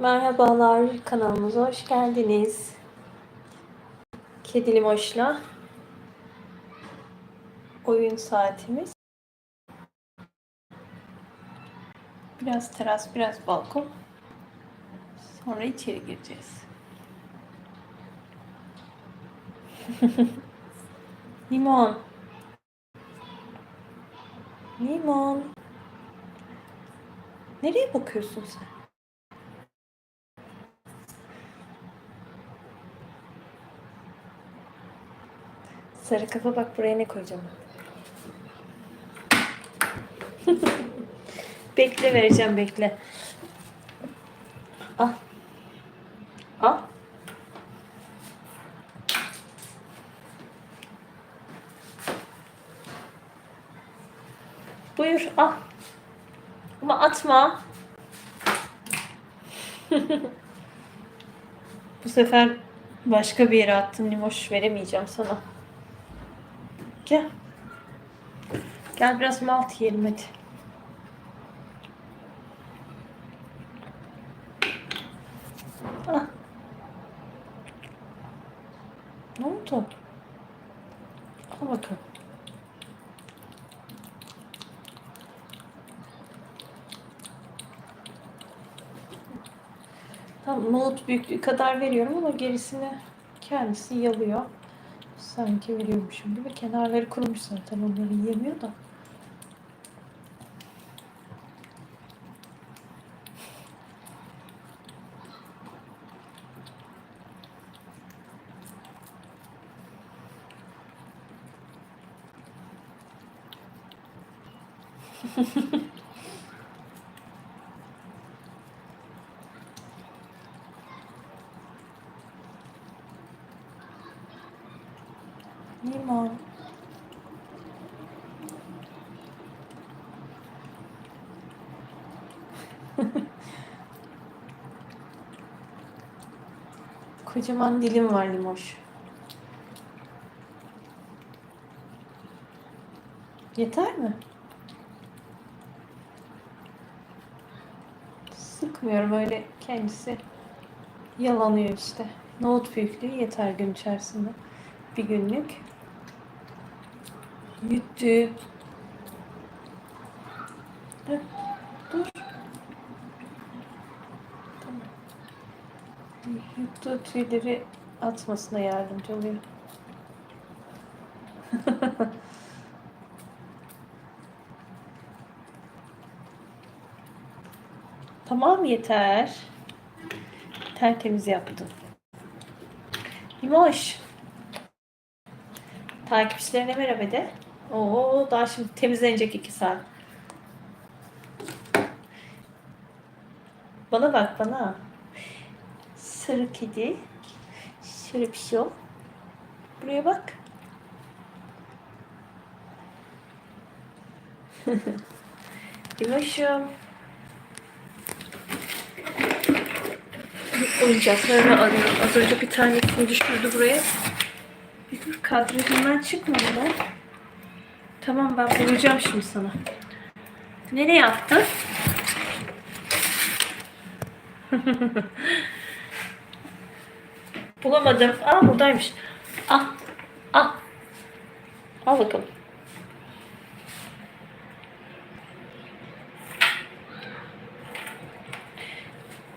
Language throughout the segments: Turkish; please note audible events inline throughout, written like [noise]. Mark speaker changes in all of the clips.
Speaker 1: Merhabalar kanalımıza hoş geldiniz. Kedi Limoş'la oyun saatimiz. Biraz teras, biraz balkon. Sonra içeri gireceğiz. [laughs] Limon. Limon. Nereye bakıyorsun sen? Sarı kafa bak buraya ne koyacağım. [laughs] bekle vereceğim bekle. Al. Al. Buyur al. Ama atma. [laughs] Bu sefer başka bir yere attın Limoş veremeyeceğim sana. Gel. Gel biraz malt yiyelim hadi. Ah. Ne oldu? Al bakalım. Tamam, nohut büyüklüğü kadar veriyorum ama gerisini kendisi yalıyor. Sanki veriyormuşum gibi. Kenarları kurumuş zaten onları yiyemiyor da. [laughs] Limon. Kocaman dilim var limoş. Yeter mi? Sıkmıyorum öyle kendisi yalanıyor işte. Nohut büyüklüğü yeter gün içerisinde. Bir günlük. Yüttü. Dur. Dur. Tamam. Yuttuğu tüyleri atmasına yardımcı oluyor. [laughs] tamam yeter. Tertemiz yaptım. Limoş. Takipçilerine merhaba de. Oo daha şimdi temizlenecek iki saat. Bana bak bana. Sarı kedi. Şöyle bir şey ol. Buraya bak. [laughs] Limoşum. Oyuncaklarını arıyorum. Az önce bir tanesini düşürdü buraya. Bir dur kadrajından çıkmadılar. Tamam ben bulacağım şimdi sana. Nereye attın? [laughs] Bulamadım. Aa buradaymış. Al. Al. Al bakalım.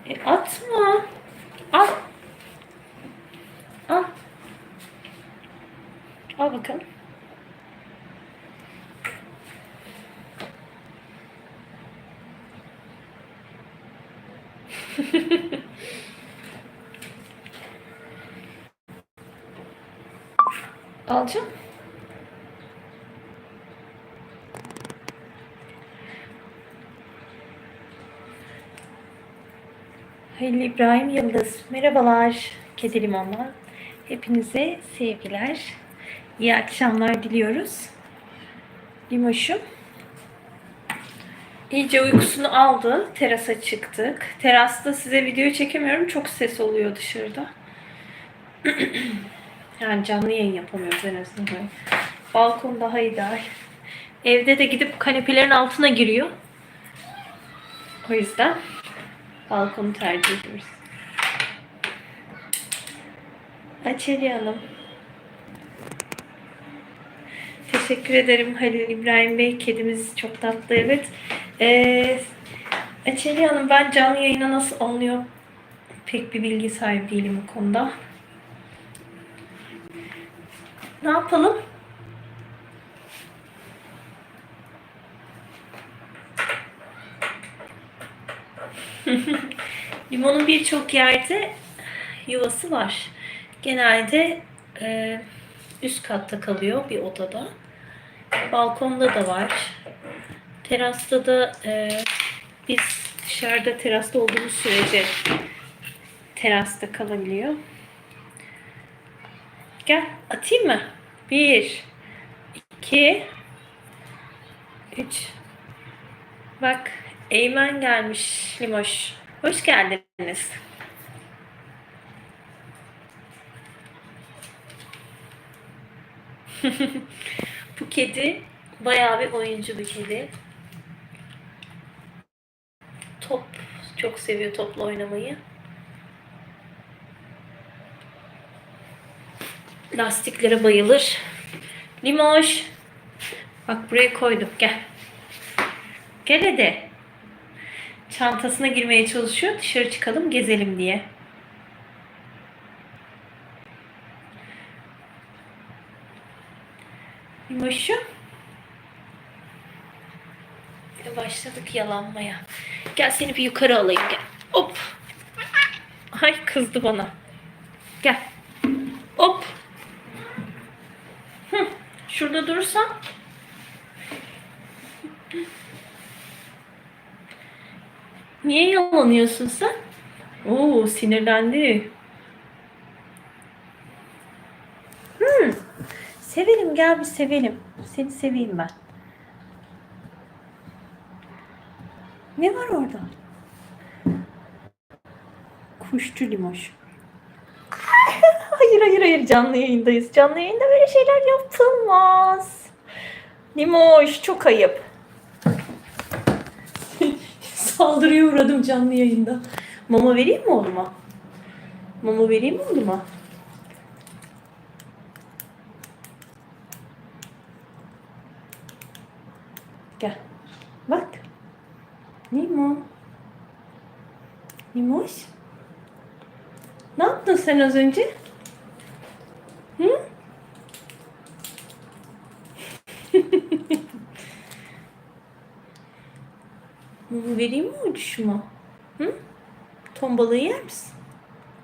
Speaker 1: E, atma. Al. Al. Al bakalım. [laughs] Alacağım. Halil İbrahim Yıldız. Merhabalar Kedi Limon'dan. Hepinize sevgiler. İyi akşamlar diliyoruz. Limoş'um. İyice uykusunu aldı. Terasa çıktık. Terasta size video çekemiyorum. Çok ses oluyor dışarıda. [clears throat] yani canlı yayın yapamıyoruz en azından. Balkon daha ideal. Evde de gidip kanepelerin altına giriyor. O yüzden Balkonu tercih ediyoruz. Açeli Hanım. Teşekkür ederim Halil İbrahim Bey. Kedimiz çok tatlı evet. Ee, Açeli Hanım ben canlı yayına nasıl alınıyor pek bir bilgi sahibi değilim bu konuda. Ne yapalım? [laughs] Limonun birçok yerde yuvası var. Genelde e, üst katta kalıyor bir odada. Balkonda da var. Terasta da e, biz dışarıda terasta olduğumuz sürece terasta kalabiliyor. Gel atayım mı? Bir, iki, üç. Bak Eymen gelmiş Limoş. Hoş geldiniz. [laughs] Bu kedi bayağı bir oyuncu bir kedi. Top çok seviyor topla oynamayı. Lastiklere bayılır. Limoş. Bak buraya koydum. Gel. Gel hadi. Çantasına girmeye çalışıyor. Dışarı çıkalım gezelim diye. Limoş'um. Ve Başladık yalanmaya. Gel seni bir yukarı alayım gel. Hop. Ay kızdı bana. Gel. Hop. Hı. Şurada durursan. Niye yalanıyorsun sen? Oo sinirlendi. Hmm. Sevelim gel bir sevelim. Seni seveyim ben. Ne var orada? Kuşçu limoş. Hayır hayır hayır canlı yayındayız. Canlı yayında böyle şeyler yapılmaz. Limoş çok ayıp. [laughs] Saldırıya uğradım canlı yayında. Mama vereyim mi oğluma? Mama vereyim mi oğluma? Gel. Bak. Nimo. Nimoş. Ne yaptın sen az önce? Hı? Vereyim mi uçuşuma? Hı? Ton balığı yer misin?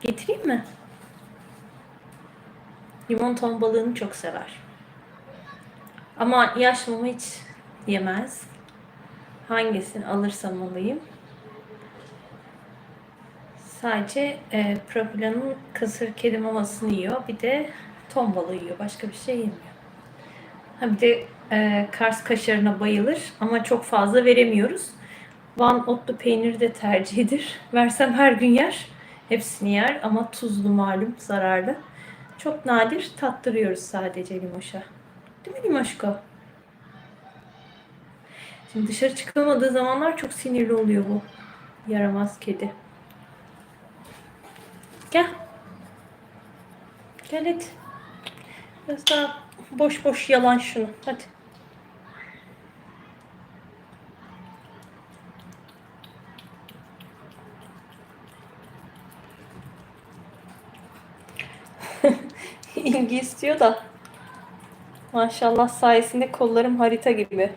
Speaker 1: Getireyim mi? Limon ton balığını çok sever. Ama yaş mumu hiç yemez. Hangisini alırsam alayım. Sadece e, Propilan'ın kısır kedi mamasını yiyor. Bir de ton balığı yiyor. Başka bir şey yemiyor. Ha bir de e, Kars kaşarına bayılır ama çok fazla veremiyoruz. Van otlu peyniri de tercihidir. Versem her gün yer. Hepsini yer ama tuzlu malum zararlı. Çok nadir tattırıyoruz sadece limoşa. Değil mi limoşko? Şimdi dışarı çıkamadığı zamanlar çok sinirli oluyor bu yaramaz kedi. Gel. Gel hadi. Biraz daha boş boş yalan şunu. Hadi. İlgi istiyor da. Maşallah sayesinde kollarım harita gibi.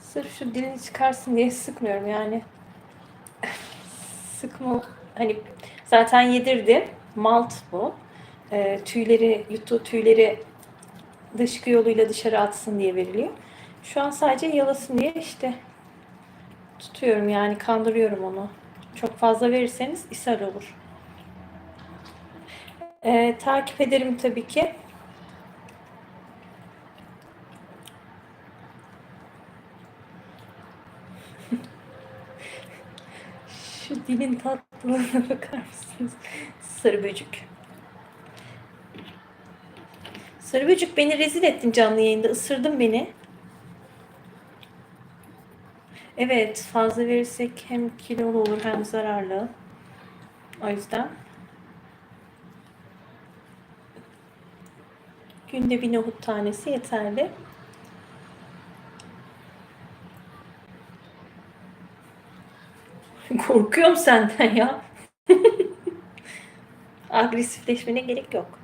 Speaker 1: Sırf şu dilini çıkarsın diye sıkmıyorum yani. [laughs] Sıkma hani Zaten yedirdim. Malt bu. E, tüyleri, yutu tüyleri dışkı yoluyla dışarı atsın diye veriliyor. Şu an sadece yalasın diye işte tutuyorum yani kandırıyorum onu. Çok fazla verirseniz ishal olur. Ee, takip ederim tabii ki. [laughs] Şu dilin tat tatlılığına bakar mısınız? Sarı böcük. Sarı böcük beni rezil ettin canlı yayında. Isırdın beni. Evet fazla verirsek hem kilolu olur hem zararlı. O yüzden günde bir nohut tanesi yeterli. Korkuyorum senden ya. [laughs] Agresifleşmene gerek yok.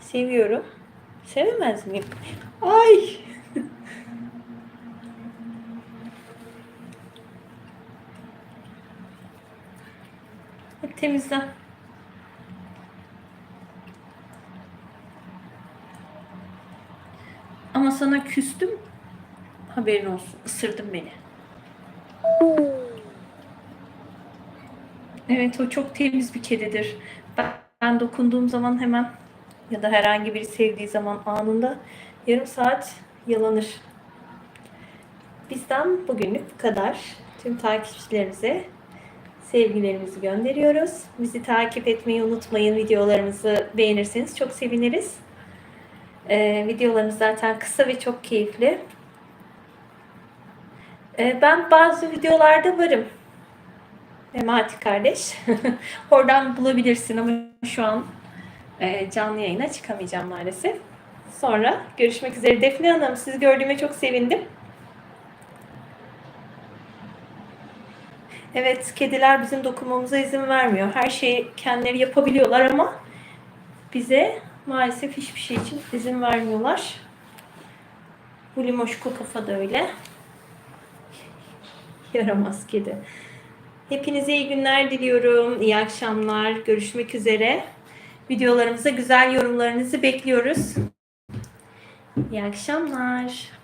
Speaker 1: Seviyorum. Sevemez miyim? Ay! [laughs] Hadi temizlen. Ama sana küstüm. Haberin olsun. Isırdın beni. Evet o çok temiz bir kedidir. Ben, ben dokunduğum zaman hemen ya da herhangi biri sevdiği zaman anında yarım saat yalanır. Bizden bugünlük bu kadar. Tüm takipçilerimize sevgilerimizi gönderiyoruz. Bizi takip etmeyi unutmayın. Videolarımızı beğenirseniz çok seviniriz. Ee, videolarımız zaten kısa ve çok keyifli. Ee, ben bazı videolarda varım. Memati kardeş. [laughs] Oradan bulabilirsin ama şu an e, canlı yayına çıkamayacağım maalesef. Sonra görüşmek üzere. Defne Hanım sizi gördüğüme çok sevindim. Evet, kediler bizim dokunmamıza izin vermiyor. Her şeyi kendileri yapabiliyorlar ama bize maalesef hiçbir şey için izin vermiyorlar. Bu limoşko kafa da öyle. Yaramaz kedi. Hepinize iyi günler diliyorum. İyi akşamlar. Görüşmek üzere. Videolarımıza güzel yorumlarınızı bekliyoruz. İyi akşamlar.